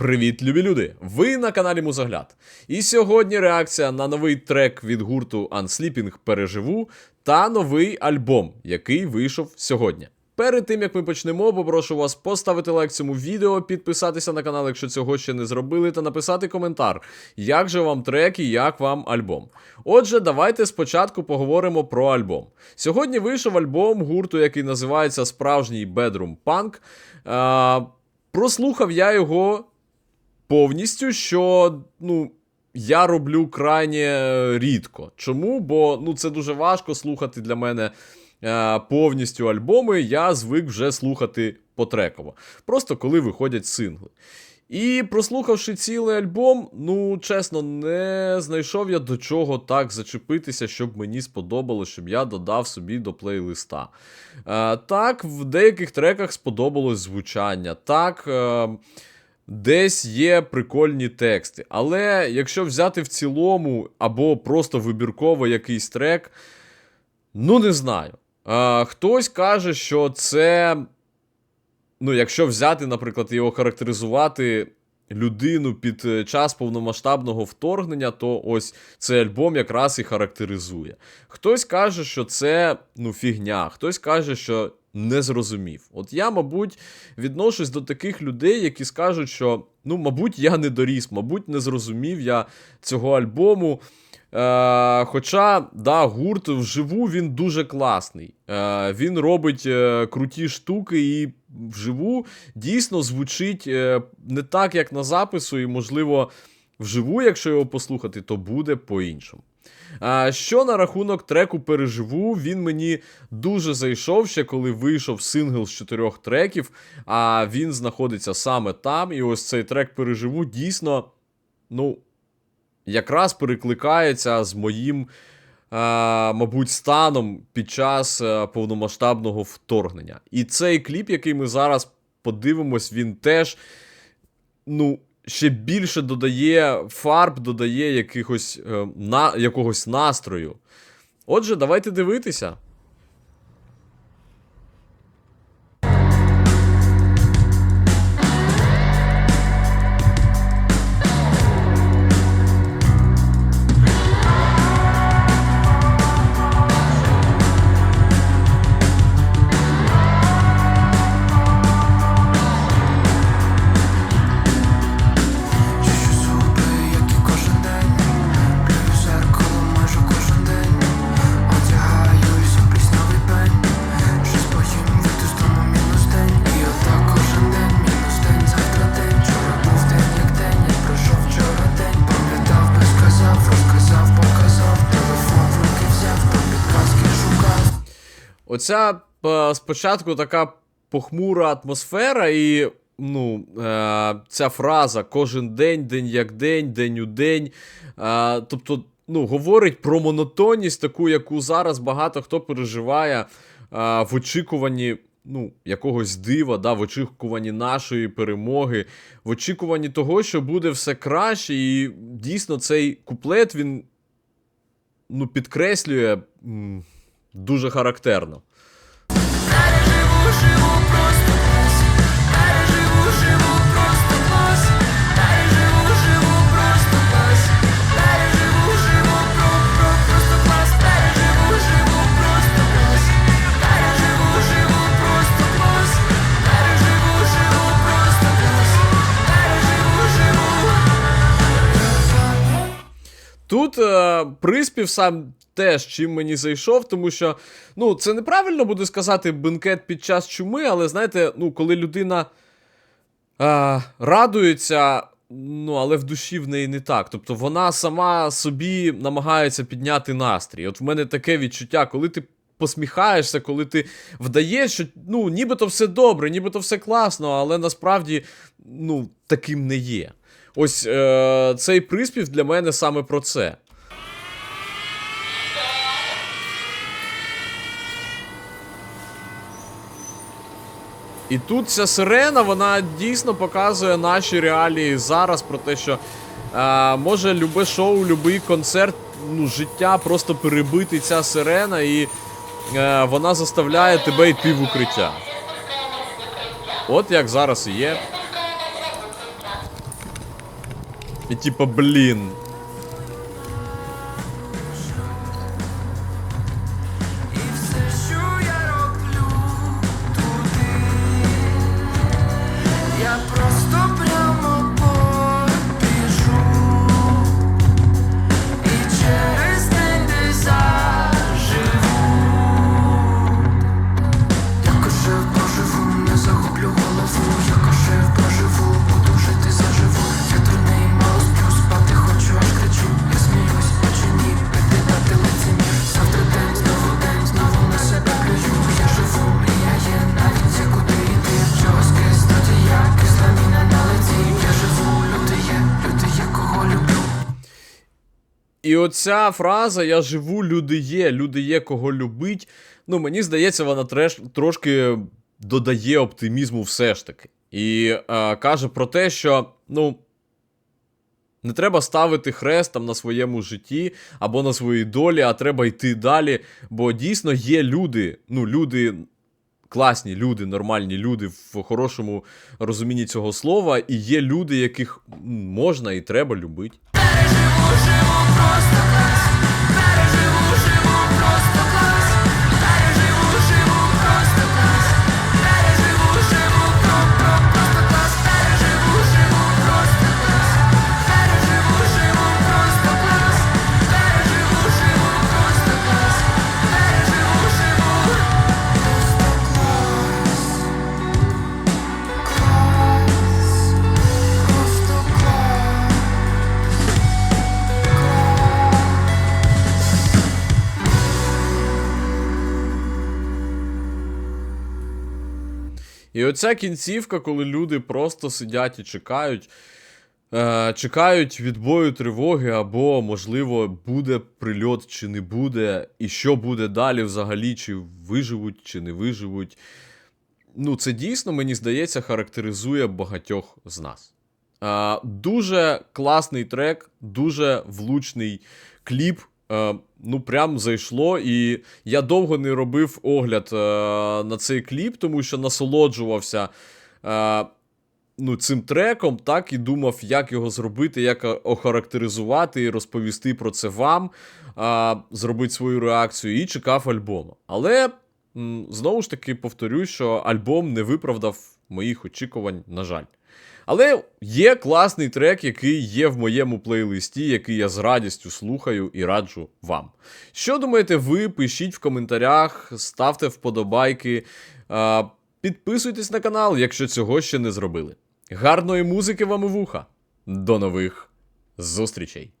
Привіт, любі люди! Ви на каналі Музогляд. І сьогодні реакція на новий трек від гурту Unsleeping Переживу та новий альбом, який вийшов сьогодні. Перед тим як ми почнемо, попрошу вас поставити лайк цьому відео, підписатися на канал, якщо цього ще не зробили, та написати коментар, як же вам трек і як вам альбом. Отже, давайте спочатку поговоримо про альбом. Сьогодні вийшов альбом гурту, який називається Справжній Bedroom Punk. Прослухав я його повністю, що ну. Я роблю крайне рідко. Чому? Бо ну, це дуже важко слухати для мене е, повністю альбоми. Я звик вже слухати потреково. Просто коли виходять сингли. І прослухавши цілий альбом, ну чесно, не знайшов я до чого так зачепитися, щоб мені сподобалось, щоб я додав собі до плейлиста. Е, так, в деяких треках сподобалось звучання. Так. Е, Десь є прикольні тексти. Але якщо взяти в цілому або просто вибірково якийсь трек, ну не знаю. А, Хтось каже, що це. Ну, якщо взяти, наприклад, його характеризувати людину під час повномасштабного вторгнення, то ось цей альбом якраз і характеризує. Хтось каже, що це ну, фігня, хтось каже, що не зрозумів. От я, мабуть, відношусь до таких людей, які скажуть, що ну, мабуть, я не доріс, мабуть, не зрозумів я цього альбому. Е, Хоча, да, гурт вживу він дуже класний. Е, Він робить е, круті штуки, і вживу дійсно звучить е, не так, як на запису, і, можливо, вживу, якщо його послухати, то буде по-іншому. А, Що на рахунок треку переживу, він мені дуже зайшов ще коли вийшов сингл з чотирьох треків, а він знаходиться саме там. І ось цей трек переживу дійсно, ну, якраз перекликається з моїм, мабуть, станом під час а, повномасштабного вторгнення. І цей кліп, який ми зараз подивимось, він теж, ну ще більше додає фарб, додає якихось, е, на, якогось настрою. Отже, давайте дивитися. Оця е, спочатку така похмура атмосфера, і ну, е, ця фраза кожен день, день як день, день у день. Е, тобто, ну, говорить про монотонність, таку, яку зараз багато хто переживає в очікуванні. Ну, якогось дива, да, в очікуванні нашої перемоги, в очікуванні того, що буде все краще, і дійсно цей куплет він ну, підкреслює дуже характерно. Тут е, приспів сам теж чим мені зайшов, тому що ну, це неправильно буде сказати бенкет під час чуми, але знаєте, ну, коли людина е, радується, ну, але в душі в неї не так. Тобто вона сама собі намагається підняти настрій. От в мене таке відчуття, коли ти. Посміхаєшся, коли ти вдаєш, що ну, нібито все добре, нібито все класно, але насправді ну, таким не є. Ось е, цей приспів для мене саме про це. І тут ця сирена, вона дійсно показує наші реалії зараз про те, що е, може любе шоу, любий концерт, ну, життя просто перебити ця сирена, і е, вона заставляє тебе йти в укриття. От як зараз і є. І типа, блін. І оця фраза Я живу, люди є, люди є, кого любить. Ну, мені здається, вона треш, трошки додає оптимізму все ж таки. І е, каже про те, що, ну. Не треба ставити хрест там на своєму житті або на своїй долі, а треба йти далі. Бо дійсно є люди, ну, люди, класні люди, нормальні люди в хорошому розумінні цього слова, і є люди, яких можна і треба любити. Переживу, живу просто І оця кінцівка, коли люди просто сидять і чекають, е, чекають відбою тривоги, або, можливо, буде прильот чи не буде, і що буде далі взагалі, чи виживуть, чи не виживуть. Ну, це дійсно, мені здається, характеризує багатьох з нас. Е, дуже класний трек, дуже влучний кліп. Е, ну, прям зайшло. І я довго не робив огляд е, на цей кліп, тому що насолоджувався е, ну, цим треком, так і думав, як його зробити, як охарактеризувати і розповісти про це вам, е, зробити свою реакцію, і чекав альбома. Але знову ж таки повторюсь, що альбом не виправдав моїх очікувань, на жаль. Але є класний трек, який є в моєму плейлисті, який я з радістю слухаю і раджу вам. Що думаєте ви? Пишіть в коментарях, ставте вподобайки, підписуйтесь на канал, якщо цього ще не зробили. Гарної музики вам у вуха. До нових зустрічей!